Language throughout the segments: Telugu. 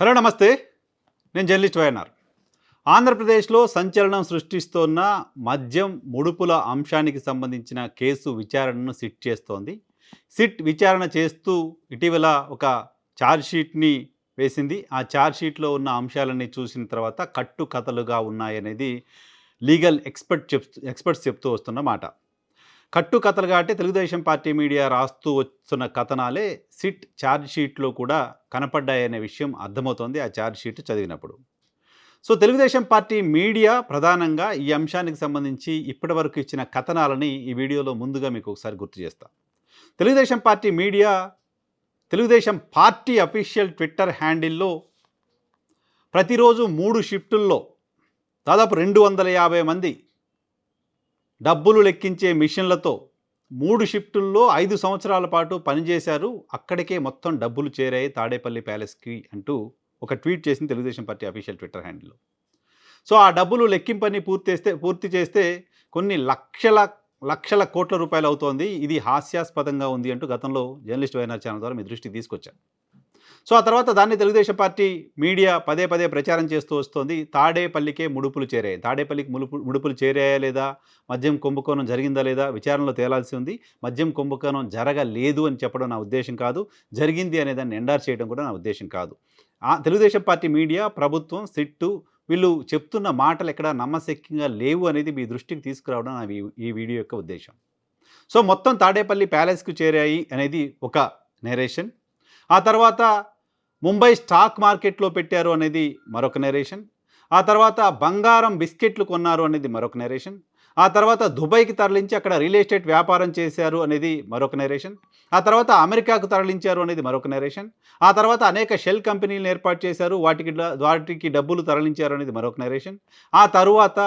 హలో నమస్తే. నేను జర్నలిస్ట్ వైఎన్ఆర్. ఆంధ్రప్రదేశ్లో సంచలనం సృష్టిస్తోన్న మద్యం ముడుపుల అంశానికి సంబంధించిన కేసు విచారణను సిట్ చేస్తోంది. సిట్ విచారణ చేస్తూ ఇటీవల ఒక ఛార్జ్షీట్ని వేసింది. ఆ ఛార్జ్షీట్లో ఉన్న అంశాలన్నీ చూసిన తర్వాత కట్టు కథలుగా ఉన్నాయనేది లీగల్ ఎక్స్పర్ట్ చెప్ ఎక్స్పర్ట్స్ చెప్తూ వస్తున్న మాట. కట్టుకథలుగా అంటే తెలుగుదేశం పార్టీ మీడియా రాస్తూ వస్తున్న కథనాలే సిట్ ఛార్జ్ షీట్లో కూడా కనపడ్డాయనే విషయం అర్థమవుతోంది ఆ ఛార్జ్ షీట్ చదివినప్పుడు. సో తెలుగుదేశం పార్టీ మీడియా ప్రధానంగా ఈ అంశానికి సంబంధించి ఇప్పటివరకు ఇచ్చిన కథనాలని ఈ వీడియోలో ముందుగా మీకు ఒకసారి గుర్తు చేస్తా. Telugu Desam party media Telugu Desam party official twitter హ్యాండిల్లో ప్రతిరోజు మూడు షిఫ్టుల్లో దాదాపు రెండు వందల యాభై మంది డబ్బులు లెక్కించే మిషన్లతో మూడు షిఫ్టుల్లో ఐదు సంవత్సరాల పాటు పనిచేశారు. అక్కడికే మొత్తం డబ్బులు చేరాయి తాడేపల్లి ప్యాలెస్కి అంటూ ఒక ట్వీట్ చేసింది తెలుగుదేశం పార్టీ అఫీషియల్ ట్విట్టర్ హ్యాండిల్లో సో ఆ డబ్బులు లెక్కింపని పూర్తి చేస్తే పూర్తి చేస్తే కొన్ని లక్షల లక్షల కోట్ల రూపాయలు అవుతోంది. ఇది హాస్యాస్పదంగా ఉంది అంటూ గతంలో జర్నలిస్ట్ వైనార్ ఛానల్ ద్వారా మీ దృష్టి తీసుకొచ్చాను. సో ఆ తర్వాత దాన్ని తెలుగుదేశం పార్టీ మీడియా పదే పదే ప్రచారం చేస్తూ వస్తోంది. తాడేపల్లికే ముడుపులు చేరాయి. తాడేపల్లికి ముడుపు ముడుపులు చేరాయా లేదా? మద్యం కుంభకోణం జరిగిందా లేదా? విచారణలో తేలాల్సి ఉంది. మద్యం కుంభకోణం జరగలేదు అని చెప్పడం నా ఉద్దేశం కాదు. జరిగింది అనే దాన్ని ఎండార్ చేయడం కూడా నా ఉద్దేశం కాదు. ఆ తెలుగుదేశం పార్టీ మీడియా ప్రభుత్వం సిట్టు వీళ్ళు చెప్తున్న మాటలు ఎక్కడ నమ్మశక్యంగా లేవు అనేది మీ దృష్టికి తీసుకురావడం నా ఈ- ఈ వీడియో యొక్క ఉద్దేశం. సో మొత్తం తాడేపల్లి ప్యాలెస్కు చేరాయి అనేది ఒక నెరేషన్ ఆ తర్వాత ముంబై స్టాక్ మార్కెట్లో పెట్టారు అనేది మరొక నెరేషన్ ఆ తర్వాత బంగారం బిస్కెట్లు కొన్నారు అనేది మరొక నెరేషన్ ఆ తర్వాత దుబాయ్కి తరలించి అక్కడ రియల్ ఎస్టేట్ వ్యాపారం చేశారు అనేది మరొక నెరేషన్ ఆ తర్వాత అమెరికాకు తరలించారు అనేది మరొక నెరేషన్ ఆ తర్వాత అనేక షెల్ కంపెనీలను ఏర్పాటు చేశారు వాటికి వాటికి డబ్బులు తరలించారు అనేది మరొక నెరేషన్ ఆ తర్వాత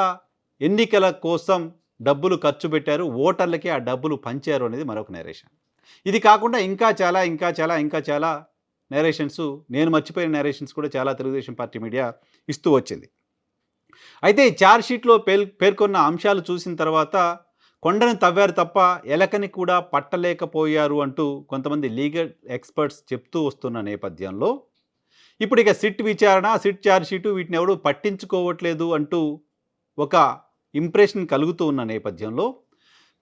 ఎన్నికల కోసం డబ్బులు ఖర్చు పెట్టారు ఓటర్లకి ఆ డబ్బులు పంచారు అనేది మరొక నెరేషన్ ఇది కాకుండా ఇంకా చాలా ఇంకా చాలా ఇంకా చాలా నేరేషన్స్ నేను మర్చిపోయిన నేరేషన్స్ కూడా చాలా తెలుగుదేశం పార్టీ మీడియా ఇస్తూ వచ్చింది. అయితే ఈ ఛార్జ్షీట్లో పేర్ పేర్కొన్న అంశాలు చూసిన తర్వాత కొండను తవ్వారు తప్ప ఎలకని కూడా పట్టలేకపోయారు అంటూ కొంతమంది లీగల్ ఎక్స్పర్ట్స్ చెప్తూ వస్తున్న నేపథ్యంలో ఇప్పుడు ఇక సిట్ విచారణ సిట్ చార్జ్షీటు వీటిని ఎవడు పట్టించుకోవట్లేదు అంటూ ఒక ఇంప్రెషన్ కలుగుతూ ఉన్న నేపథ్యంలో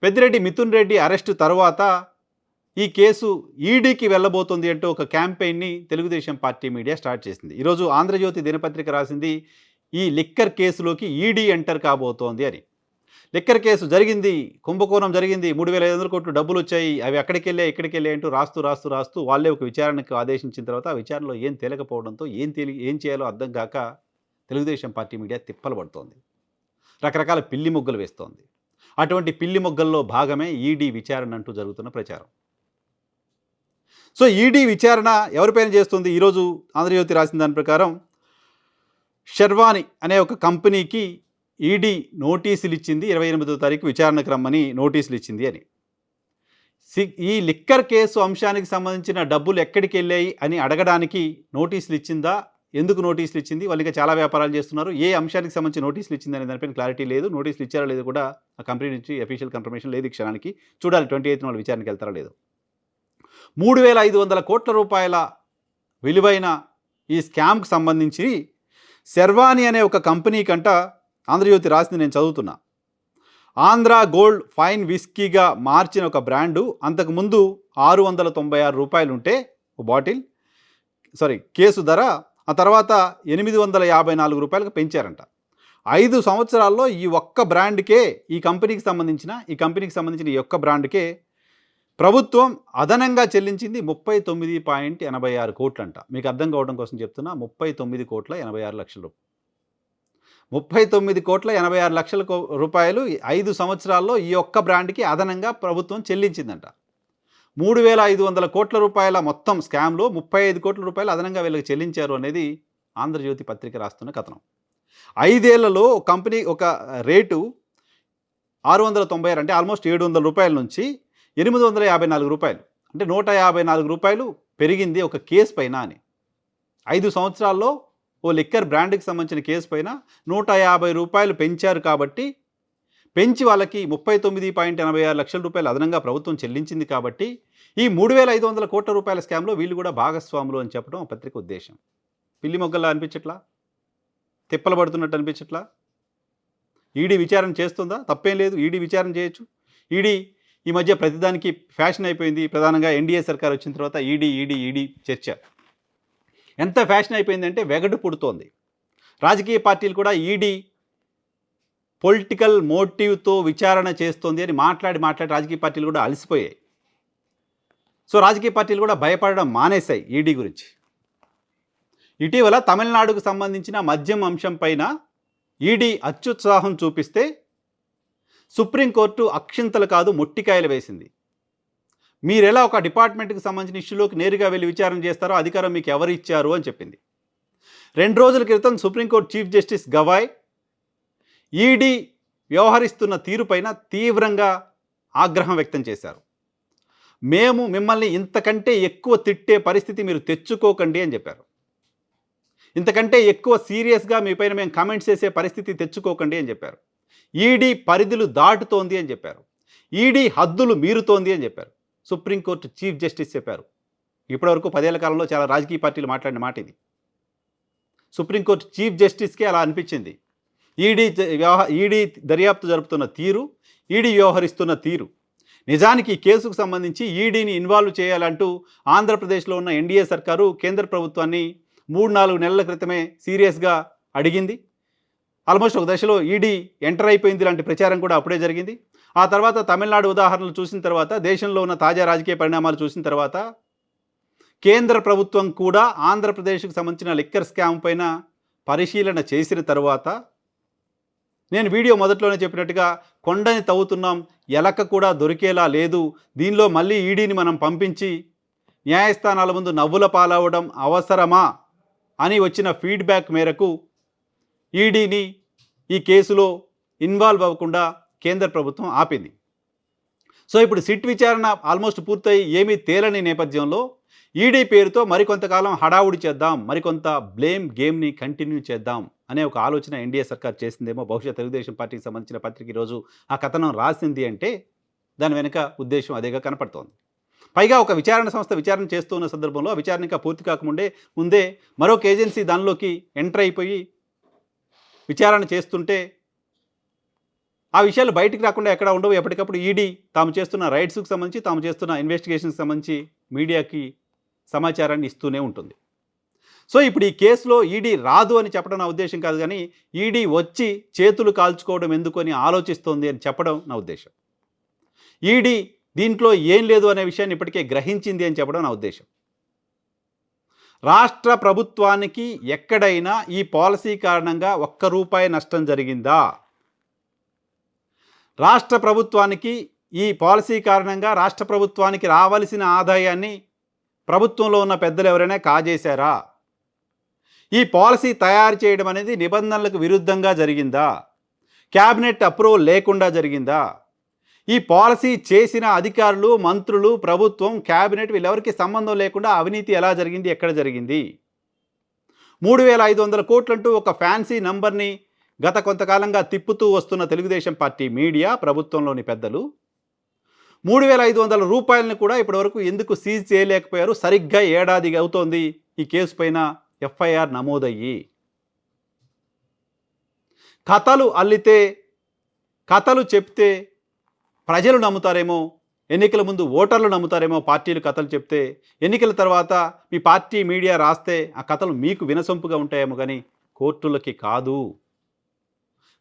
పెద్దిరెడ్డి మిథున్ రెడ్డి అరెస్టు తర్వాత ఈ కేసు ఈడీకి వెళ్ళబోతుంది అంటూ ఒక క్యాంపెయిన్ని తెలుగుదేశం పార్టీ మీడియా స్టార్ట్ చేసింది. ఈరోజు ఆంధ్రజ్యోతి దినపత్రిక రాసింది ఈ లిక్కర్ కేసులోకి ఈడీ ఎంటర్ కాబోతోంది అని. లిక్కర్ కేసు జరిగింది కుంభకోణం జరిగింది మూడు వేల ఐదు వందల కోట్లు డబ్బులు వచ్చాయి అవి అక్కడికి వెళ్ళాయి ఇక్కడికి వెళ్ళాయి అంటూ రాస్తూ రాస్తూ రాస్తూ వాళ్ళే ఒక విచారణకు ఆదేశించిన తర్వాత ఆ విచారణలో ఏం తేలకపోవడంతో ఏం తేలి ఏం చేయాలో అర్థం కాక తెలుగుదేశం పార్టీ మీడియా తిప్పలు పడుతోంది. రకరకాల పిల్లి మొగ్గలు వేస్తోంది. అటువంటి పిల్లి మొగ్గల్లో భాగమే ఈడీ విచారణ అంటూ జరుగుతున్న ప్రచారం. సో ఈడీ విచారణ ఎవరిపైన చేస్తుంది? ఈరోజు ఆంధ్రజ్యోతి రాసిన దాని ప్రకారం షర్వాణి అనే ఒక కంపెనీకి ఈడీ నోటీసులు ఇచ్చింది. ఇరవై ఎనిమిదో తారీఖు విచారణకు రమ్మని నోటీసులు ఇచ్చింది అని. సి- ఈ లిక్కర్ కేసు అంశానికి సంబంధించిన డబ్బులు ఎక్కడికి వెళ్ళాయి అని అడగడానికి నోటీసులు ఇచ్చిందా? ఎందుకు నోటీసులు ఇచ్చింది? వాళ్ళు ఇంకా చాలా వ్యాపారాలు చేస్తున్నారు. ఏ అంశానికి సంబంధించి నోటీసులు ఇచ్చింది అనే దానిపైన క్లారిటీ లేదు. నోటీసులు ఇచ్చారా లేదు కూడా ఆ కంపెనీ నుంచి అఫీషియల్ కన్ఫర్మేషన్ లేదు ఈ క్షణానికి. చూడాలి ట్వంటీ ఎయిత్ వాళ్ళు విచారణకి వెళ్తారా లేదు. మూడు వేల ఐదు వందల కోట్ల రూపాయల విలువైన ఈ స్కామ్కి సంబంధించి శర్వాణి అనే ఒక కంపెనీ కంట ఆంధ్రజ్యోతి రాసింది నేను చదువుతున్నా. ఆంధ్ర గోల్డ్ ఫైన్ విస్కీగా మార్చిన ఒక బ్రాండు అంతకుముందు ఆరు వందల తొంభై ఆరు రూపాయలు ఉంటే ఒక బాటిల్ సారీ కేసు ధర ఆ తర్వాత ఎనిమిది వందల యాభై నాలుగు రూపాయలకు పెంచారంట. ఐదు సంవత్సరాల్లో ఈ ఒక్క బ్రాండ్కే ఈ కంపెనీకి సంబంధించిన ఈ కంపెనీకి సంబంధించిన ఈ ఒక్క బ్రాండ్కే ప్రభుత్వం అదనంగా చెల్లించింది ముప్పై తొమ్మిది పాయింట్ ఎనభై ఆరు కోట్లంట. మీకు అర్థం కావడం కోసం చెప్తున్నా ముప్పై తొమ్మిది కోట్ల ఎనభై ఆరు లక్షల. రూపాయలు ముప్పై తొమ్మిది కోట్ల ఎనభై ఆరు లక్షల కో- రూపాయలు ఐదు సంవత్సరాల్లో ఈ ఒక్క బ్రాండ్కి అదనంగా ప్రభుత్వం చెల్లించిందంట. మూడు వేల ఐదు వందల కోట్ల రూపాయల మొత్తం స్కామ్లో ముప్పై ఐదు కోట్ల రూపాయలు అదనంగా వీళ్ళకి చెల్లించారు అనేది ఆంధ్రజ్యోతి పత్రిక రాస్తున్న కథనం. ఐదేళ్ళలో కంపెనీ ఒక రేటు ఆరు వందల తొంభై ఆరు అంటే ఆల్మోస్ట్ ఏడు వందల రూపాయల నుంచి ఎనిమిది వందల యాభై నాలుగు రూపాయలు. అంటే నూట యాభై నాలుగు రూపాయలు పెరిగింది ఒక కేసు పైన అని. ఐదు సంవత్సరాల్లో ఓ లిక్కర్ బ్రాండ్కి సంబంధించిన కేసు పైన నూట యాభై రూపాయలు పెంచారు కాబట్టి పెంచి వాళ్ళకి ముప్పై తొమ్మిది పాయింట్ ఎనభై ఆరు లక్షల రూపాయలు అదనంగా ప్రభుత్వం చెల్లించింది కాబట్టి ఈ మూడు వేల ఐదు వందల కోట్ల రూపాయల స్కామ్లో వీళ్ళు కూడా భాగస్వాములు అని చెప్పడం ఆ పత్రిక ఉద్దేశం. పిల్లి మొగ్గల్లా అనిపించట్లా? తిప్పలు పడుతున్నట్టు అనిపించట్లా? ఈడీ విచారణ చేస్తుందా? తప్పేం లేదు. ఈడీ విచారణ చేయొచ్చు. ఈడీ ఈ మధ్య ప్రతిదానికి ఫ్యాషన్ అయిపోయింది. ప్రధానంగా ఎన్డీఏ సర్కార్ వచ్చిన తర్వాత ఈడీ ఈడీ ఈడీ చర్చ. ఎంత ఫ్యాషన్ అయిపోయిందంటే వెగడు పుడుతోంది. రాజకీయ పార్టీలు కూడా ఈడీ పొలిటికల్ మోటివ్తో విచారణ చేస్తోంది అని మాట్లాడి మాట్లాడి రాజకీయ పార్టీలు కూడా అలసిపోయాయి. సో రాజకీయ పార్టీలు కూడా భయపడడం మానేశాయి ఈడీ గురించి. ఇటీవల తమిళనాడుకు సంబంధించిన మద్యం అంశం పైన ఈడీ అత్యుత్సాహం చూపిస్తే సుప్రీంకోర్టు అక్షింతలు కాదు మొట్టికాయలు వేసింది. మీరెలా ఒక డిపార్ట్మెంట్కి సంబంధించిన ఇష్యూలోకి నేరుగా వెళ్ళి విచారణ చేస్తారో అధికారం మీకు ఎవరు ఇచ్చారు అని చెప్పింది. రెండు రోజుల క్రితం supreme court chief justice Gavai ED వ్యవహరిస్తున్న తీరుపైన తీవ్రంగా ఆగ్రహం వ్యక్తం చేశారు. మేము మిమ్మల్ని ఇంతకంటే ఎక్కువ తిట్టే పరిస్థితి మీరు తెచ్చుకోకండి అని చెప్పారు. ఇంతకంటే ఎక్కువ సీరియస్గా మీపైన మేము కామెంట్స్ చేసే పరిస్థితి తెచ్చుకోకండి అని చెప్పారు. ఈడీ పరిధులు దాటుతోంది అని చెప్పారు. ఈడీ హద్దులు మీరుతోంది అని చెప్పారు. సుప్రీంకోర్టు చీఫ్ జస్టిస్ చెప్పారు. ఇప్పటివరకు పదేళ్ళ కాలంలో చాలా రాజకీయ పార్టీలు మాట్లాడిన మాట ఇది. సుప్రీంకోర్టు చీఫ్ జస్టిస్కే అలా అనిపించింది. ఈడీ వ్యవహ ఈడీ దర్యాప్తు జరుపుతున్న తీరు ఈడీ వ్యవహరిస్తున్న తీరు. నిజానికి ఈ కేసుకు సంబంధించి ఈడీని ఇన్వాల్వ్ చేయాలంటూ ఆంధ్రప్రదేశ్లో ఉన్న ఎన్డీఏ సర్కారు కేంద్ర ప్రభుత్వాన్ని మూడు నాలుగు నెలల క్రితమే సీరియస్గా అడిగింది. ఆల్మోస్ట్ ఒక దశలో ఈడీ ఎంటర్ అయిపోయింది లాంటి ప్రచారం కూడా అప్పుడే జరిగింది. ఆ తర్వాత తమిళనాడు ఉదాహరణలు చూసిన తర్వాత దేశంలో ఉన్న తాజా రాజకీయ పరిణామాలు చూసిన తర్వాత కేంద్ర ప్రభుత్వం కూడా ఆంధ్రప్రదేశ్కు సంబంధించిన లిక్కర్ స్కామ్ పైన పరిశీలన చేసిన తర్వాత నేను వీడియో మొదట్లోనే చెప్పినట్టుగా కొండని తవ్వుతున్నాం ఎలక కూడా దొరికేలా లేదు దీనిలో మళ్ళీ ఈడీని మనం పంపించి న్యాయస్థానాల ముందు నవ్వుల పాలవడం అవసరమా అని వచ్చిన ఫీడ్బ్యాక్ మేరకు ఈడీని ఈ కేసులో ఇన్వాల్వ్ అవ్వకుండా కేంద్ర ప్రభుత్వం ఆపింది. సో ఇప్పుడు సిట్ విచారణ ఆల్మోస్ట్ పూర్తయి ఏమీ తేలని నేపథ్యంలో ఈడీ పేరుతో మరికొంతకాలం హడావుడి చేద్దాం మరికొంత బ్లేమ్ గేమ్ని కంటిన్యూ చేద్దాం అనే ఒక ఆలోచన ఎన్డీఏ సర్కార్ చేసిందేమో. బహుశా తెలుగుదేశం పార్టీకి సంబంధించిన పత్రిక ఈరోజు ఆ కథనం రాసింది అంటే దాని వెనుక ఉద్దేశం అదేగా కనపడుతోంది. పైగా ఒక విచారణ సంస్థ విచారణ చేస్తున్న సందర్భంలో విచారణ ఇంకా పూర్తి కాకముందే ముందే మరొక ఏజెన్సీ దానిలోకి ఎంటర్ అయిపోయి విచారణ చేస్తుంటే ఆ విషయాలు బయటికి రాకుండా ఎక్కడ ఉండవు. ఎప్పటికప్పుడు ఈడీ తాము చేస్తున్న రైట్స్కి సంబంధించి తాము చేస్తున్న ఇన్వెస్టిగేషన్కి సంబంధించి మీడియాకి సమాచారాన్ని ఇస్తూనే ఉంటుంది. సో ఇప్పుడు ఈ కేసులో ఈడీ రాదు అని చెప్పడం నా ఉద్దేశం కాదు కానీ ఈడీ వచ్చి చేతులు కాల్చుకోవడం ఎందుకు అని ఆలోచిస్తోంది అని చెప్పడం నా ఉద్దేశం. ఈడీ దీంట్లో ఏం లేదు అనే విషయాన్ని ఇప్పటికే గ్రహించింది అని చెప్పడం నా ఉద్దేశం. రాష్ట్ర ప్రభుత్వానికి ఎక్కడైనా ఈ పాలసీ కారణంగా ఒక్క రూపాయి నష్టం జరిగిందా? రాష్ట్ర ప్రభుత్వానికి ఈ పాలసీ కారణంగా రాష్ట్ర ప్రభుత్వానికి రావలసిన ఆదాయాన్ని ప్రభుత్వంలో ఉన్న పెద్దలు ఎవరైనా కాజేశారా? ఈ పాలసీ తయారు చేయడం అనేది నిబంధనలకు విరుద్ధంగా జరిగిందా? క్యాబినెట్ అప్రూవల్ లేకుండా జరిగిందా? ఈ పాలసీ చేసిన అధికారులు మంత్రులు ప్రభుత్వం క్యాబినెట్ వీళ్ళెవరికి సంబంధం లేకుండా అవినీతి ఎలా జరిగింది ఎక్కడ జరిగింది? మూడు వేల ఐదు వందల కోట్లంటూ ఒక ఫ్యాన్సీ నంబర్ని గత కొంతకాలంగా తిప్పుతూ వస్తున్న తెలుగుదేశం పార్టీ మీడియా ప్రభుత్వంలోని పెద్దలు. మూడు వేల ఐదు వందల రూపాయలను కూడా ఇప్పటివరకు ఎందుకు సీజ్ చేయలేకపోయారు? సరిగ్గా ఏడాది అవుతోంది ఈ కేసు పైన ఎఫ్ఐఆర్ నమోదయ్యి. కథలు అల్లితే కథలు చెప్తే ప్రజలు నమ్ముతారేమో ఎన్నికల ముందు ఓటర్లు నమ్ముతారేమో పార్టీలు కథలు చెప్తే ఎన్నికల తర్వాత మీ పార్టీ మీడియా రాస్తే ఆ కథలు మీకు వినసొంపుగా ఉంటాయేమో కానీ కోర్టులకి కాదు.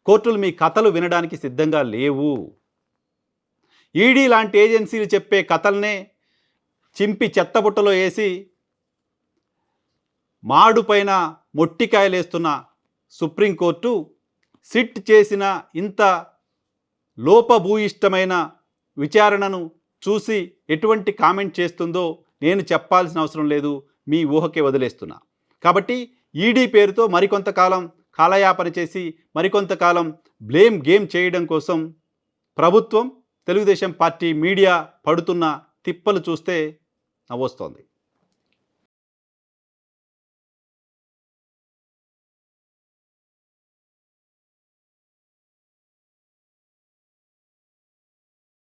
కోర్టులు మీ కథలు వినడానికి సిద్ధంగా లేవు. ఈడీ లాంటి ఏజెన్సీలు చెప్పే కథల్నే చింపి చెత్తబుట్టలో వేసి మాడుపైన మొట్టికాయలేస్తున్న సుప్రీంకోర్టు సిట్ చేసిన ఇంత లోపభూయిష్టమైన విచారణను చూసి ఎటువంటి కామెంట్ చేస్తుందో నేను చెప్పాల్సిన అవసరం లేదు మీ ఊహకే వదిలేస్తున్నా. కాబట్టి ఈడీ పేరుతో మరికొంతకాలం కాలయాపన చేసి మరికొంతకాలం బ్లేమ్ గేమ్ చేయడం కోసం ప్రభుత్వం తెలుగుదేశం పార్టీ మీడియా పడుతున్న తిప్పలు చూస్తే నవ్వొస్తోంది.